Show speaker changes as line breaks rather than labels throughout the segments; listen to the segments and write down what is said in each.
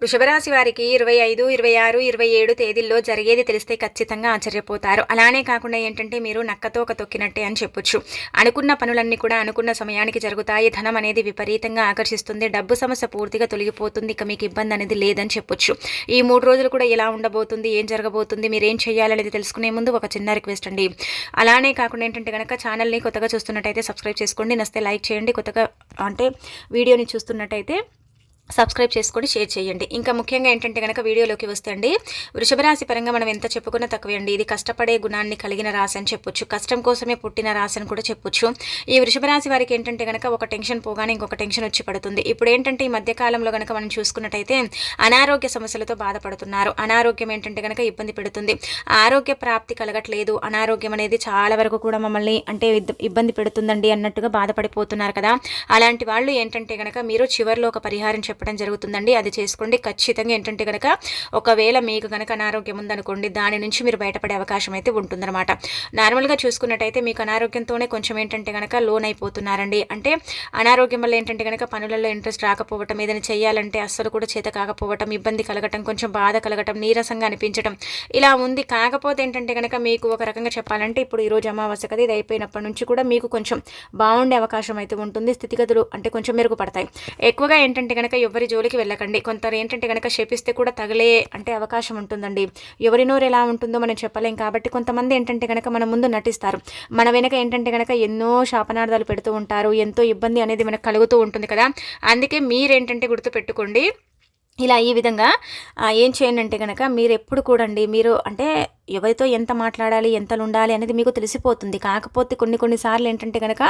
వృషభరాశి వారికి ఇరవై ఐదు ఇరవై ఆరు ఇరవై ఏడు తేదీల్లో జరిగేది తెలిస్తే ఖచ్చితంగా ఆశ్చర్యపోతారు. అలానే కాకుండా ఏంటంటే మీరు నక్కతో ఒక తొక్కినట్టే అని చెప్పొచ్చు. అనుకున్న పనులన్నీ కూడా అనుకున్న సమయానికి జరుగుతాయి. ధనం అనేది విపరీతంగా ఆకర్షిస్తుంది. డబ్బు సమస్య పూర్తిగా తొలగిపోతుంది. ఇక మీకు ఇబ్బంది అనేది లేదని చెప్పొచ్చు. ఈ మూడు రోజులు కూడా ఎలా ఉండబోతుంది? ఏం జరగబోతుంది? మీరు ఏం చేయాలనేది తెలుసుకునే ముందు ఒక చిన్న రిక్వెస్ట్ అండి. అలానే కాకుండా ఏంటంటే కనుక ఛానల్ని కొత్తగా చూస్తున్నట్టయితే సబ్స్క్రైబ్ చేసుకోండి. నస్తే లైక్ చేయండి. కొత్తగా అంటే వీడియోని చూస్తున్నట్టయితే సబ్స్క్రైబ్ చేసుకొని షేర్ చేయండి. ఇంకా ముఖ్యంగా ఏంటంటే కనుక వీడియోలోకి వస్తే అండి వృషభరాశి పరంగా మనం ఎంత చెప్పుకున్నా తక్కువే అండి ఇది కష్టపడే గుణాన్ని కలిగిన రాశి అని చెప్పొచ్చు. కష్టం కోసమే పుట్టిన రాశి అని కూడా చెప్పొచ్చు. ఈ వృషభరాశి వారికి ఏంటంటే కనుక ఒక టెన్షన్ పోగానే ఇంకొక టెన్షన్ వచ్చి పడుతుంది. ఇప్పుడు ఏంటంటే ఈ మధ్యకాలంలో కనుక మనం చూసుకున్నట్టయితే అనారోగ్య సమస్యలతో బాధపడుతున్నారు. అనారోగ్యం ఏంటంటే కనుక ఇబ్బంది పెడుతుంది. ఆరోగ్య ప్రాప్తి కలగట్లేదు. అనారోగ్యం అనేది చాలా వరకు కూడా మమ్మల్ని అంటే ఇబ్బంది పెడుతుందండి అన్నట్టుగా బాధపడిపోతున్నారు కదా. అలాంటి వాళ్ళు ఏంటంటే కనుక మీరు చివరిలో ఒక పరిహారం చెప్పడం జరుగుతుందండి. అది చేసుకోండి. ఖచ్చితంగా ఏంటంటే కనుక ఒకవేళ మీకు కనుక అనారోగ్యం ఉందనుకోండి దాని నుంచి మీరు బయటపడే అవకాశం అయితే ఉంటుందన్నమాట. నార్మల్గా చూసుకున్నట్టయితే మీకు అనారోగ్యంతోనే కొంచెం ఏంటంటే కనుక లోన్ అయిపోతున్నారండి అంటే అనారోగ్యం వల్ల ఏంటంటే కనుక పనులలో ఇంట్రెస్ట్ రాకపోవటం ఏదైనా చేయాలంటే అస్సలు కూడా చేత కాకపోవటం ఇబ్బంది కలగటం కొంచెం బాధ కలగటం నీరసంగా అనిపించడం ఇలా ఉంది. కాకపోతే ఏంటంటే కనుక మీకు ఒక రకంగా చెప్పాలంటే ఇప్పుడు ఈరోజు అమావాస్య కదా ఇది అయిపోయినప్పటి నుంచి కూడా మీకు కొంచెం బాగుండే అవకాశం అయితే ఉంటుంది. స్థితిగతులు అంటే కొంచెం మెరుగుపడతాయి. ఎక్కువగా ఏంటంటే కనుక ఎవరి జోలికి వెళ్ళకండి. కొందరు ఏంటంటే కనుక శపిస్తే కూడా తగలే అంటే అవకాశం ఉంటుందండి. ఎవరి నోరు ఎలా ఉంటుందో మనం చెప్పలేం కాబట్టి కొంతమంది ఏంటంటే కనుక మన ముందు నటిస్తారు. మన వెనక ఏంటంటే కనుక ఎన్నో శాపనార్థాలు పెడుతూ ఉంటారు. ఎంతో ఇబ్బంది అనేది మనకు కలుగుతూ ఉంటుంది కదా. అందుకే మీరేంటంటే గుర్తుపెట్టుకోండి. ఇలా ఈ విధంగా ఏం చేయండి అంటే కనుక మీరు ఎప్పుడు కూడండి మీరు అంటే ఎవరితో ఎంత మాట్లాడాలి ఎంతలు ఉండాలి అనేది మీకు తెలిసిపోతుంది. కాకపోతే కొన్ని కొన్నిసార్లు ఏంటంటే కనుక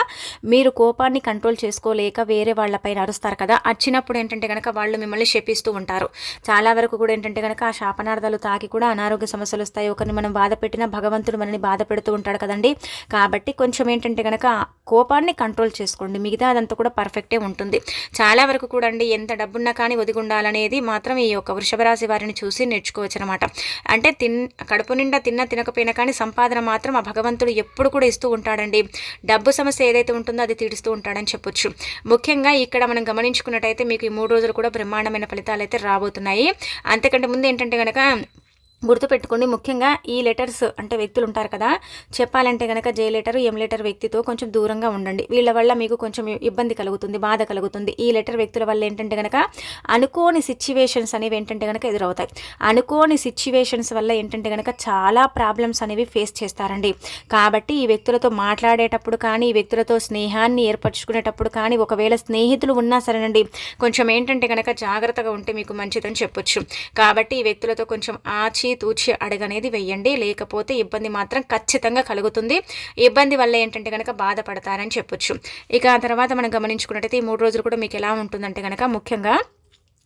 మీరు కోపాన్ని కంట్రోల్ చేసుకోలేక వేరే వాళ్ళపైన అరుస్తారు కదా. వచ్చినప్పుడు ఏంటంటే కనుక వాళ్ళు మిమ్మల్ని శపిస్తూ ఉంటారు. చాలా వరకు కూడా ఏంటంటే కనుక ఆ శాపనార్థాలు తాకి కూడా అనారోగ్య సమస్యలు వస్తాయి. ఒకరిని మనం బాధ పెట్టినా భగవంతుడు మనని బాధ పెడుతూ ఉంటాడు కదండి. కాబట్టి కొంచెం ఏంటంటే కనుక కోపాన్ని కంట్రోల్ చేసుకోండి. మిగతా అదంతా కూడా పర్ఫెక్టే ఉంటుంది. చాలా వరకు కూడా అండి ఎంత డబ్బున్నా కానీ ఒదిగి ఉండాలనేది మాత్రం ఈ యొక్క వృషభరాశి వారిని చూసి నేర్చుకోవచ్చు అనమాట అంటే తిన్ కడుపు నిండా తిన్నా తినకపోయినా కానీ సంపాదన మాత్రం ఆ భగవంతుడు ఎప్పుడు కూడా ఇస్తూ ఉంటాడండి. డబ్బు సమస్య ఏదైతే ఉంటుందో అది తీరుస్తూ ఉంటాడని చెప్పొచ్చు. ముఖ్యంగా ఇక్కడ మనం గమనించుకున్నట్టయితే మీకు ఈ మూడు రోజులు కూడా బ్రహ్మాండమైన ఫలితాలు అయితే రాబోతున్నాయి. అంతకంటే ముందు ఏంటంటే కనుక గుర్తుపెట్టుకోండి ముఖ్యంగా ఈ లెటర్స్ అంటే వ్యక్తులు ఉంటారు కదా చెప్పాలంటే కనుక జే లెటర్ ఎం లెటర్ వ్యక్తితో కొంచెం దూరంగా ఉండండి. వీళ్ళ వల్ల మీకు కొంచెం ఇబ్బంది కలుగుతుంది బాధ కలుగుతుంది. ఈ లెటర్ వ్యక్తుల వల్ల ఏంటంటే కనుక అనుకోని సిచ్యువేషన్స్ అనేవి ఏంటంటే కనుక ఎదురవుతాయి. అనుకోని సిచ్యువేషన్స్ వల్ల ఏంటంటే కనుక చాలా ప్రాబ్లమ్స్ అనేవి ఫేస్ చేస్తారండి. కాబట్టి ఈ వ్యక్తులతో మాట్లాడేటప్పుడు కానీ ఈ వ్యక్తులతో స్నేహాన్ని ఏర్పరచుకునేటప్పుడు కానీ ఒకవేళ స్నేహితులు ఉన్నా సరేనండి కొంచెం ఏంటంటే కనుక జాగ్రత్తగా ఉంటే మీకు మంచిదని చెప్పొచ్చు. కాబట్టి ఈ వ్యక్తులతో కొంచెం ఆచి తూచి అడగనేది వెయ్యండి లేకపోతే ఇబ్బంది మాత్రం ఖచ్చితంగా కలుగుతుంది. ఇబ్బంది వల్ల ఏంటంటే కనుక బాధపడతారని చెప్పొచ్చు. ఇక ఆ తర్వాత మనం గమనించుకున్నట్టయితే ఈ మూడు రోజులు కూడా మీకు ఎలా ఉంటుందంటే కనుక ముఖ్యంగా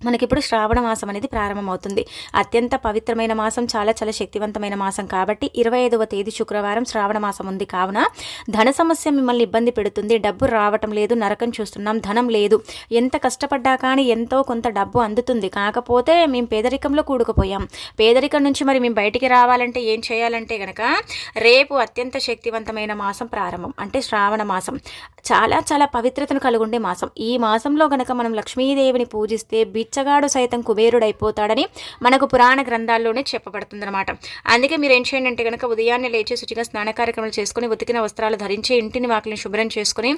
మనకిప్పుడు శ్రావణ మాసం అనేది ప్రారంభమవుతుంది. అత్యంత పవిత్రమైన మాసం చాలా చాలా శక్తివంతమైన మాసం కాబట్టి ఇరవై ఐదవ తేదీ శుక్రవారం శ్రావణ మాసం ఉంది. కావున ధన సమస్య మిమ్మల్ని ఇబ్బంది పెడుతుంది. డబ్బు రావటం లేదు నరకం చూస్తున్నాం ధనం లేదు. ఎంత కష్టపడ్డా కానీ ఎంతో కొంత డబ్బు అందుతుంది. కాకపోతే మేము పేదరికంలో కూడుకుపోయాం. పేదరికం నుంచి మరి మేము బయటికి రావాలంటే ఏం చేయాలంటే గనక రేపు అత్యంత శక్తివంతమైన మాసం ప్రారంభం అంటే శ్రావణ మాసం. చాలా చాలా పవిత్రతను కలుగుండే మాసం. ఈ మాసంలో గనక మనం లక్ష్మీదేవిని పూజిస్తే బిచ్చగాడు సైతం కుబేరుడైపోతాడని మనకు పురాణ గ్రంథాల్లోనే చెప్పబడుతుందన్నమాట. అందుకే మీరు ఏం చేయండి అంటే కనుక ఉదయాన్నే లేచి శుచిగా స్నాన కార్యక్రమాలు చేసుకుని ఉతికిన వస్త్రాలు ధరించి ఇంటిని వాకిలిని శుభ్రం చేసుకుని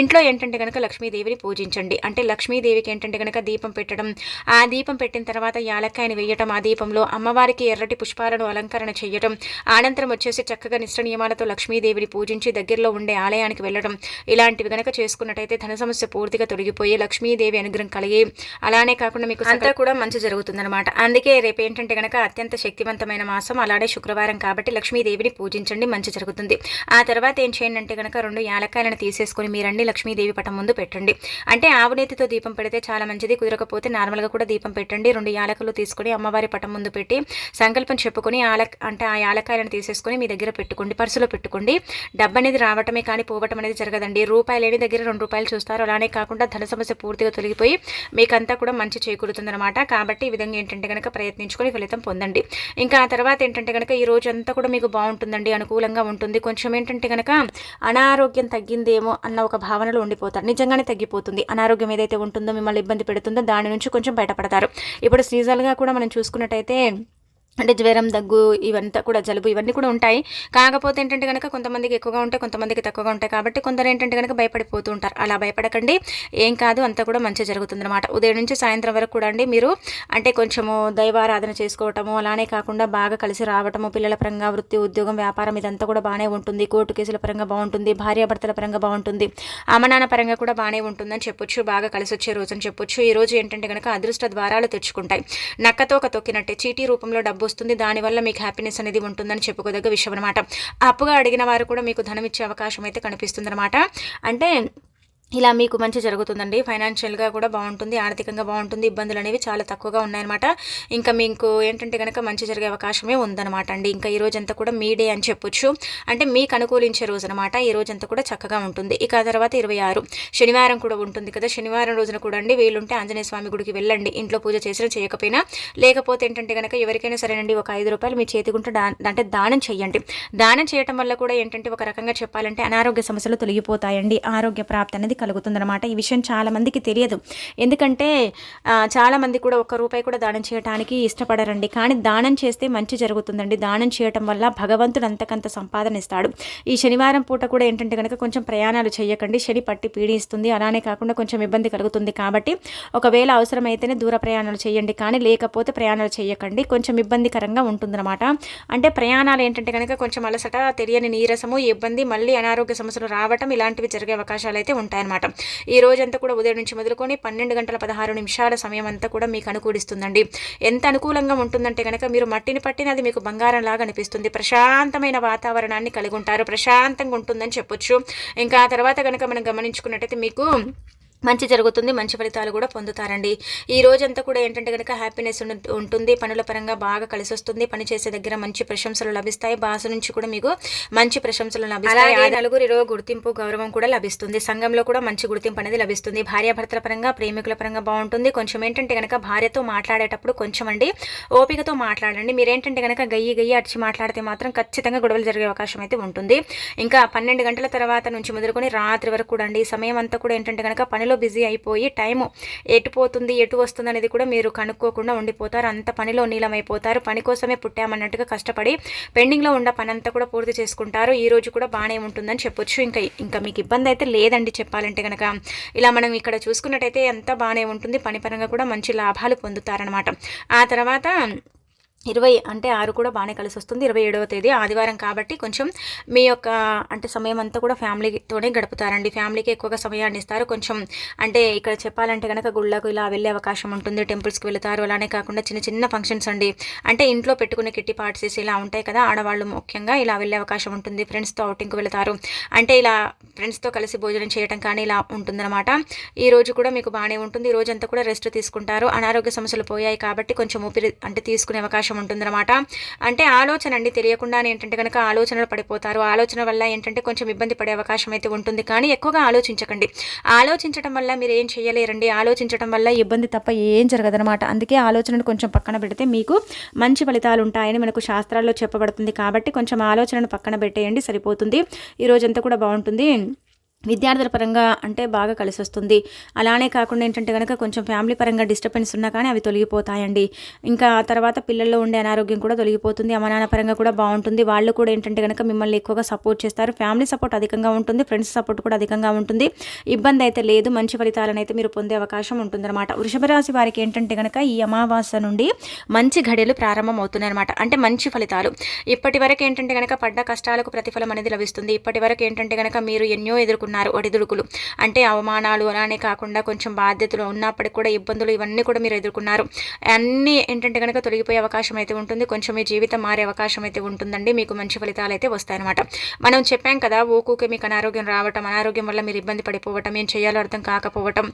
ఇంట్లో ఏంటంటే కనుక లక్ష్మీదేవిని పూజించండి. అంటే లక్ష్మీదేవికి ఏంటంటే కనుక దీపం పెట్టడం ఆ దీపం పెట్టిన తర్వాత యాలక్కాయని వేయటం ఆ దీపంలో అమ్మవారికి ఎర్రటి పుష్పాలను అలంకరణ చేయటం అనంతరం వచ్చేసి చక్కగా నిష్ట నియమాలతో లక్ష్మీదేవిని పూజించి దగ్గరలో ఉండే ఆలయానికి వెళ్ళడం ఇలాంటివి గనక చేసుకున్నట్టయితే ధన సమస్య పూర్తిగా తొలగిపోయి లక్ష్మీదేవి అనుగ్రహం కలిగి అలానే కాకుండా మీకు అంతా కూడా మంచి జరుగుతుందన్నమాట. అందుకే రేపు ఏంటంటే గనక అత్యంత శక్తివంతమైన మాసం అలానే శుక్రవారం కాబట్టి లక్ష్మీదేవిని పూజించండి మంచి జరుగుతుంది. ఆ తర్వాత ఏం చేయండి అంటే గనక రెండు యాలక్కాయలను తీసేసుకొని మీరండి లక్ష్మీదేవి పటం ముందు పెట్టండి. అంటే ఆవునేతితో దీపం పెడితే చాలా మంచిది కుదరకపోతే నార్మల్గా కూడా దీపం పెట్టండి. రెండు యాలకులు తీసుకొని అమ్మవారి పటం ముందు పెట్టి సంకల్పం చెప్పుకొని ఆలక్ అంటే ఆ యాలకాయలను తీసేసుకొని మీ దగ్గర పెట్టుకోండి పర్సులో పెట్టుకోండి. డబ్బు అనేది రావటమే కానీ పోవటం అనేది జరగదండి. రూపాయలు లేని దగ్గర రెండు రూపాయలు చూస్తారు. అలానే కాకుండా ధన సమస్య పూర్తిగా తొలగిపోయి మీకంతా కూడా మంచి చేకూరుతుందన్నమాట. కాబట్టి ఈ విధంగా ఏంటంటే కనుక ప్రయత్నించుకొని ఫలితం పొందండి. ఇంకా ఆ తర్వాత ఏంటంటే కనుక ఈ రోజు అంతా కూడా మీకు బాగుంటుందండి అనుకూలంగా ఉంటుంది. కొంచెం ఏంటంటే కనుక అనారోగ్యం తగ్గిందేమో అన్న ఒక భావనలో ఉండిపోతారు. నిజంగానే తగ్గిపోతుంది. అనారోగ్యం ఏదైతే ఉంటుందో మిమ్మల్ని ఇబ్బంది పెడుతుందో దాని నుంచి కొంచెం బయటపడతారు. ఇప్పుడు సీజన్గా కూడా మనం చూసుకున్నట్టయితే అంటే జ్వరం దగ్గు ఇవంతా కూడా జలుబు ఇవన్నీ కూడా ఉంటాయి. కాకపోతే ఏంటంటే కనుక కొంతమందికి ఎక్కువగా ఉంటాయి కొంతమందికి తక్కువగా ఉంటాయి కాబట్టి కొందరు ఏంటంటే కనుక భయపడిపోతూ ఉంటారు. అలా భయపడకండి. ఏం కాదు అంతా కూడా మంచి జరుగుతుంది అనమాట ఉదయం నుంచి సాయంత్రం వరకు కూడా అండి మీరు అంటే కొంచెము దైవారాధన చేసుకోవటము అలానే కాకుండా బాగా కలిసి రావటము పిల్లల పరంగా వృత్తి ఉద్యోగం వ్యాపారం ఇదంతా కూడా బాగానే ఉంటుంది. కోర్టు కేసుల పరంగా బాగుంటుంది. భార్యాభర్తల పరంగా బాగుంటుంది. అమ్మనాన్న పరంగా కూడా బాగానే ఉంటుందని చెప్పొచ్చు. బాగా కలిసి వచ్చే రోజు అని చెప్పొచ్చు. ఈ రోజు ఏంటంటే కనుక అదృష్ట ద్వారాలు తెచ్చుకుంటాయి. నక్కతో ఒక తొక్కినట్టే చీటీ రూపంలో డబ్బు వస్తుంది. దానివల్ల మీకు హ్యాపీనెస్ అనేది ఉంటుందని చెప్పుకోదగ్గ విషయం అనమాట అప్పుగా అడిగిన వారు కూడా మీకు ధనం ఇచ్చే అవకాశం అయితే కనిపిస్తుంది అనమాట అంటే ఇలా మీకు మంచి జరుగుతుందండి. ఫైనాన్షియల్గా కూడా బాగుంటుంది ఆర్థికంగా బాగుంటుంది ఇబ్బందులు అనేవి చాలా తక్కువగా ఉన్నాయన్నమాట. ఇంకా మీకు ఏంటంటే కనుక మంచి జరిగే అవకాశమే ఉందన్నమాట అండి. ఇంకా ఈ రోజంతా కూడా మీ డే అని చెప్పొచ్చు. అంటే మీకు అనుకూలించే రోజు అనమాట ఈ రోజంతా కూడా చక్కగా ఉంటుంది. ఇక తర్వాత ఇరవై ఆరు. శనివారం కూడా ఉంటుంది కదా. శనివారం రోజున కూడా అండి వీలుంటే ఆంజనేయ స్వామి గుడికి వెళ్ళండి. ఇంట్లో పూజ చేసినా చేయకపోయినా. లేకపోతే ఏంటంటే కనుక ఎవరికైనా సరేనండి ఒక ఐదు రూపాయలు మీ చేతికుంటే దా అంటే దానం చేయండి దానం చేయటం వల్ల కూడా ఏంటంటే ఒక రకంగా చెప్పాలంటే అనారోగ్య సమస్యలు తొలగిపోతాయండి. ఆరోగ్య ప్రాప్తి అనేది కలుగుతుందన్నమాట. ఈ విషయం చాలామందికి తెలియదు. ఎందుకంటే చాలా మంది కూడా ఒక్క రూపాయి కూడా దానం చేయడానికి ఇష్టపడరండి. కానీ దానం చేస్తే మంచి జరుగుతుందండి. దానం చేయటం వల్ల భగవంతుడు అంతకంత సంపాదన ఇస్తాడు. ఈ శనివారం పూట కూడా ఏంటంటే కనుక కొంచెం ప్రయాణాలు చేయకండి శని పట్టి పీడిస్తుంది. అలానే కాకుండా కొంచెం ఇబ్బంది కలుగుతుంది కాబట్టి ఒకవేళ అవసరమైతేనే దూర ప్రయాణాలు చేయండి కానీ లేకపోతే ప్రయాణాలు చేయకండి కొంచెం ఇబ్బందికరంగా ఉంటుందన్నమాట. అంటే ప్రయాణాలు ఏంటంటే కనుక కొంచెం అలసట తెలియని నీరసము ఇబ్బంది మళ్ళీ అనారోగ్య సమస్యలు రావటం ఇలాంటివి జరిగే అవకాశాలు అయితే ఉంటాయి అనమాట ఈ రోజంతా కూడా ఉదయం నుంచి మొదలుకొని పన్నెండు గంటల పదహారు నిమిషాల సమయం అంతా కూడా మీకు అనుకూలిస్తుందండి. ఎంత అనుకూలంగా ఉంటుందంటే కనుక మీరు మట్టిని పట్టిన అది మీకు బంగారం లాగా అనిపిస్తుంది. ప్రశాంతమైన వాతావరణాన్ని కలిగి ఉంటారు. ప్రశాంతంగా ఉంటుందని చెప్పొచ్చు. ఇంకా ఆ తర్వాత కనుక మనం గమనించుకున్నట్టయితే మీకు మంచి జరుగుతుంది మంచి ఫలితాలు కూడా పొందుతారండి. ఈ రోజంతా కూడా ఏంటంటే కనుక హ్యాపీనెస్ ఉంటుంది పనుల పరంగా బాగా కలిసి వస్తుంది పని చేసే దగ్గర మంచి ప్రశంసలు లభిస్తాయి బాసు నుంచి కూడా మీకు మంచి ప్రశంసలు లభిస్తాయి. నలుగురిలో గుర్తింపు గౌరవం కూడా లభిస్తుంది. సంఘంలో కూడా మంచి గుర్తింపు అనేది లభిస్తుంది. భార్యాభర్తల పరంగా ప్రేమికుల పరంగా బాగుంటుంది. కొంచెం ఏంటంటే కనుక భార్యతో మాట్లాడేటప్పుడు కొంచెం అండి ఓపికతో మాట్లాడండి. మీరేంటంటే కనుక గయ్యి గయ్యి అడిచి మాట్లాడితే మాత్రం ఖచ్చితంగా గొడవలు జరిగే అవకాశం అయితే ఉంటుంది. ఇంకా పన్నెండు గంటల తర్వాత నుంచి మొదలుకొని రాత్రి వరకు కూడా అండి సమయం అంతా కూడా ఏంటంటే కనుక పనిలో బిజీ అయిపోయి టైము ఎటు పోతుంది ఎటు వస్తుంది అనేది కూడా మీరు కనుక్కోకుండా ఉండిపోతారు. అంత పనిలో నీలమైపోతారు. పని కోసమే పుట్టామన్నట్టుగా కష్టపడి పెండింగ్లో ఉన్న పని అంతా కూడా పూర్తి చేసుకుంటారు. ఈ రోజు కూడా బాగానే ఉంటుందని చెప్పొచ్చు. ఇంకా ఇంకా మీకు ఇబ్బంది అయితే లేదండి చెప్పాలంటే కనుక ఇలా మనం ఇక్కడ చూసుకున్నట్టయితే ఎంత బాగానే ఉంటుంది. పని పరంగా కూడా మంచి లాభాలు పొందుతారనమాట ఆ తర్వాత ఇరవై అంటే ఆరు కూడా బాగానే కలిసి వస్తుంది ఇరవై ఏడవ తేదీ ఆదివారం కాబట్టి కొంచెం మీ యొక్క అంటే సమయం అంతా కూడా ఫ్యామిలీతోనే గడుపుతారండి. ఫ్యామిలీకి ఎక్కువగా సమయాన్ని ఇస్తారు. కొంచెం అంటే ఇక్కడ చెప్పాలంటే కనుక గుళ్ళకు ఇలా వెళ్ళే అవకాశం ఉంటుంది. టెంపుల్స్కి వెళతారు. అలానే కాకుండా చిన్న చిన్న ఫంక్షన్స్ అండి. అంటే ఇంట్లో పెట్టుకునే కిట్టి పార్టీస్ ఇలా ఉంటాయి కదా ఆడవాళ్ళు ముఖ్యంగా ఇలా వెళ్ళే అవకాశం ఉంటుంది. ఫ్రెండ్స్తో అవుటింగ్కి వెళతారు. అంటే ఇలా ఫ్రెండ్స్తో కలిసి భోజనం చేయడం కానీ ఇలా ఉంటుందన్నమాట. ఈ రోజు కూడా మీకు బాగానే ఉంటుంది. ఈ రోజంతా కూడా రెస్ట్ తీసుకుంటారు. అనారోగ్య సమస్యలు పోయాయి కాబట్టి కొంచెం ఊపిరి అంటే తీసుకునే అవకాశం అవకాశం ఉంటుందన్నమాట అంటే ఆలోచన అండి తెలియకుండానే ఏంటంటే కనుక ఆలోచనలు పడిపోతారు. ఆలోచన వల్ల ఏంటంటే కొంచెం ఇబ్బంది పడే అవకాశం అయితే ఉంటుంది. కానీ ఎక్కువగా ఆలోచించకండి. ఆలోచించడం వల్ల మీరు ఏం చేయలేరండి. ఆలోచించడం వల్ల ఇబ్బంది తప్ప ఏం జరగదనమాట అందుకే ఆలోచనను కొంచెం పక్కన పెడితే మీకు మంచి ఫలితాలు ఉంటాయని మనకు శాస్త్రాల్లో చెప్పబడుతుంది. కాబట్టి కొంచెం ఆలోచనను పక్కన పెట్టేయండి సరిపోతుంది. ఈ రోజంతా కూడా బాగుంటుంది. విద్యార్థుల పరంగా అంటే బాగా కలిసి వస్తుంది అలానే కాకుండా ఏంటంటే కనుక కొంచెం ఫ్యామిలీ పరంగా డిస్టర్బెన్స్ ఉన్నా కానీ అవి తొలగిపోతాయండి. ఇంకా తర్వాత పిల్లల్లో ఉండే అనారోగ్యం కూడా తొలగిపోతుంది. అమ్మనాన్న పరంగా కూడా బాగుంటుంది. వాళ్ళు కూడా ఏంటంటే కనుక మిమ్మల్ని ఎక్కువగా సపోర్ట్ చేస్తారు. ఫ్యామిలీ సపోర్ట్ అధికంగా ఉంటుంది. ఫ్రెండ్స్ సపోర్ట్ కూడా అధికంగా ఉంటుంది. ఇబ్బంది అయితే లేదు. మంచి ఫలితాలను అయితే మీరు పొందే అవకాశం ఉంటుందన్నమాట. వృషభ రాశి వారికి ఏంటంటే కనుక ఈ అమావాస్య నుండి మంచి ఘడియలు ప్రారంభం అవుతున్నాయి అనమాట అంటే మంచి ఫలితాలు. ఇప్పటి వరకు ఏంటంటే కనుక పడ్డ కష్టాలకు ప్రతిఫలం అనేది లభిస్తుంది. ఇప్పటి వరకు ఏంటంటే కనుక మీరు ఎన్నో ఎదుర్కొన్న ఉన్నారు ఒడిదుడుకులు. అంటే అవమానాలు అలానే కాకుండా కొంచెం బాధ్యతలు ఉన్నప్పటికీ కూడా ఇబ్బందులు ఇవన్నీ కూడా మీరు ఎదుర్కొన్నారు. అన్నీ ఏంటంటే కనుక తొలగిపోయే అవకాశం అయితే ఉంటుంది. కొంచెం మీ జీవితం మారే అవకాశం అయితే ఉంటుందండి. మీకు మంచి ఫలితాలు అయితే వస్తాయన్నమాట. మనం చెప్పాం కదా ఊకూకే మీకు అనారోగ్యం రావటం అనారోగ్యం వల్ల మీరు ఇబ్బంది పడిపోవటం ఏం చేయాలో అర్థం కాకపోవటం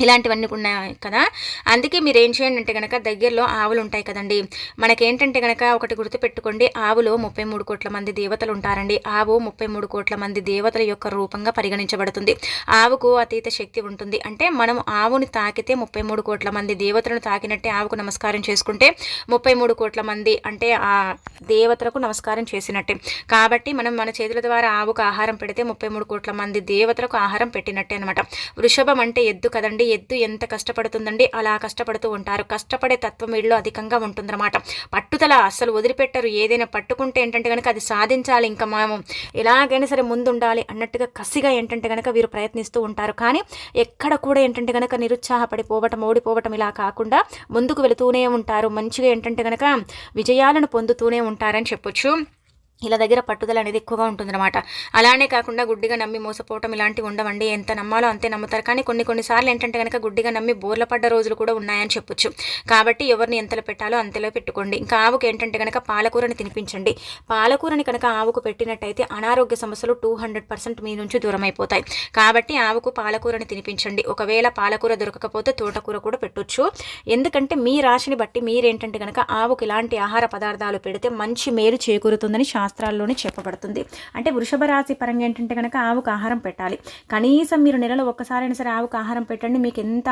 ఇలాంటివన్నీ ఉన్నాయి కదా. అందుకే మీరు ఏం చేయండి అంటే కనుక దగ్గరలో ఆవులు ఉంటాయి కదండి. మనకేంటంటే కనుక ఒకటి గుర్తుపెట్టుకోండి. ఆవులో ముప్పై మూడు కోట్ల మంది దేవతలు ఉంటారండి. ఆవు ముప్పై మూడు కోట్ల మంది దేవతల యొక్క రూపంగా పరిగణించబడుతుంది. ఆవుకు అతీత శక్తి ఉంటుంది. అంటే మనం ఆవుని తాకితే ముప్పై మూడు కోట్ల మంది దేవతలను తాకినట్టే ఆవుకు నమస్కారం చేసుకుంటే ముప్పై మూడు కోట్ల మంది అంటే ఆ దేవతలకు నమస్కారం చేసినట్టే. కాబట్టి మనం మన చేతుల ద్వారా ఆవుకు ఆహారం పెడితే ముప్పై మూడు కోట్ల మంది దేవతలకు ఆహారం పెట్టినట్టే అనమాట వృషభం అంటే ఎద్దు కదండి. ఎద్దు ఎంత కష్టపడుతుందండి? అలా కష్టపడుతూ ఉంటారు. కష్టపడే తత్వం వీళ్ళు అధికంగా ఉంటుందన్నమాట. పట్టుదల అస్సలు వదిలిపెట్టరు. ఏదైనా పట్టుకుంటే ఏంటంటే కనుక అది సాధించాలి. ఇంకా మేము ఎలాగైనా సరే ముందు ఉండాలి అన్నట్టుగా కసిగా ఏంటంటే కనుక వీరు ప్రయత్నిస్తూ ఉంటారు. కానీ ఎక్కడ కూడా ఏంటంటే కనుక నిరుత్సాహపడిపోవటం ఓడిపోవటం ఇలా కాకుండా ముందుకు వెళుతూనే ఉంటారు. మంచిగా ఏంటంటే కనుక విజయాలను పొందుతూనే ఉంటారని చెప్పొచ్చు. ఇలా దగ్గర పట్టుదల అనేది ఎక్కువగా ఉంటుందన్నమాట. అలానే కాకుండా గుడ్డిగా నమ్మి మోసపోవటం ఇలాంటివి ఉండవండి. ఎంత నమ్మాలో అంతే నమ్ముతారు. కానీ కొన్ని కొన్నిసార్లు ఏంటంటే కనుక గుడ్డిగా నమ్మి బోర్ల పడ్డ రోజులు కూడా ఉన్నాయని చెప్పొచ్చు. కాబట్టి ఎవరిని ఎంతలో పెట్టాలో అంతలో పెట్టుకోండి. ఇంకా ఆవుకు ఏంటంటే కనుక పాలకూరని తినిపించండి. పాలకూరని కనుక ఆవుకు పెట్టినట్టయితే అనారోగ్య సమస్యలు టూ హండ్రెడ్ పర్సెంట్ మీ నుంచి దూరం అయిపోతాయి కాబట్టి ఆవుకు పాలకూరని తినిపించండి. ఒకవేళ పాలకూర దొరకకపోతే తోటకూర కూడా పెట్టొచ్చు. ఎందుకంటే మీ రాశిని బట్టి మీరేంటంటే కనుక ఆవుకు ఇలాంటి ఆహార పదార్థాలు పెడితే మంచి మేలు చేకూరుతుందని శాస్త్రాల్లోనే చెప్పబడుతుంది. అంటే వృషభ రాశి పరంగా ఏంటంటే కనుక ఆవుకు ఆహారం పెట్టాలి. కనీసం మీరు నెలలో ఒక్కసారైనా సరే ఆవుకు ఆహారం పెట్టండి. మీకు ఎంత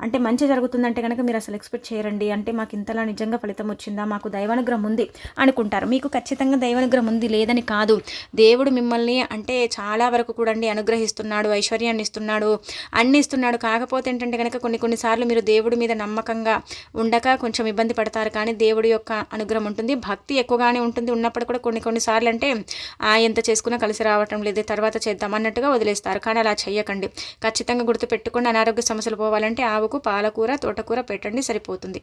అంటే మంచి జరుగుతుందంటే కనుక మీరు అసలు ఎక్స్పెక్ట్ చేయరండి. అంటే మాకు ఇంతలా నిజంగా ఫలితం వచ్చిందా? మాకు దైవానుగ్రహం ఉంది అనుకుంటారు. మీకు ఖచ్చితంగా దైవానుగ్రహం ఉంది లేదని కాదు. దేవుడు మిమ్మల్ని అంటే చాలా వరకు కూడా అనుగ్రహిస్తున్నాడు ఐశ్వర్యాన్ని ఇస్తున్నాడు అన్ని ఇస్తున్నాడు. కాకపోతే ఏంటంటే కనుక కొన్ని కొన్నిసార్లు మీరు దేవుడి మీద నమ్మకంగా ఉండక కొంచెం ఇబ్బంది పడతారు. కానీ దేవుడి యొక్క అనుగ్రహం ఉంటుంది. భక్తి ఎక్కువగానే ఉంటుంది. ఉన్నప్పుడు కూడా కొన్ని కొన్ని కొన్నిసార్లు అంటే ఎంత చేసుకున్నా కలిసి రావటం లేదు తర్వాత చేద్దాం అన్నట్టుగా వదిలేస్తారు. కానీ అలా చేయకండి ఖచ్చితంగా గుర్తుపెట్టుకుని అనారోగ్య సమస్యలు పోవాలంటే ఆవుకు పాలకూర తోటకూర పెట్టండి సరిపోతుంది.